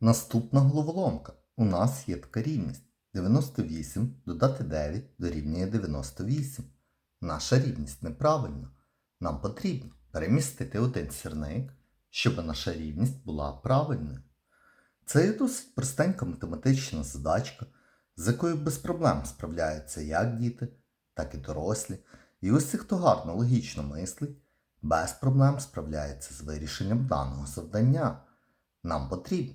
Наступна головоломка. У нас є така рівність. 98 додати 9 дорівнює 98. Наша рівність неправильна. Нам потрібно перемістити один сірник, щоб наша рівність була правильною. Це є досить простенька математична задачка, з якою без проблем справляються як діти, так і дорослі. І усі, хто гарно логічно мислить, без проблем справляється з вирішенням даного завдання. Нам потрібно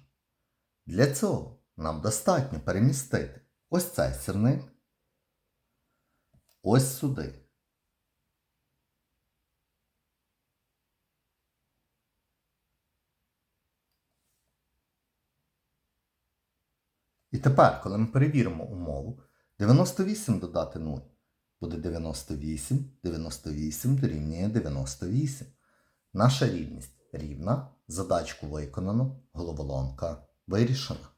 Для цього нам достатньо перемістити ось цей сірник ось сюди. І тепер, коли ми перевіримо умову, 98 додати 0 буде 98, 98 дорівнює 98. Наша рівність рівна, задачку виконано, головоломка вирішена.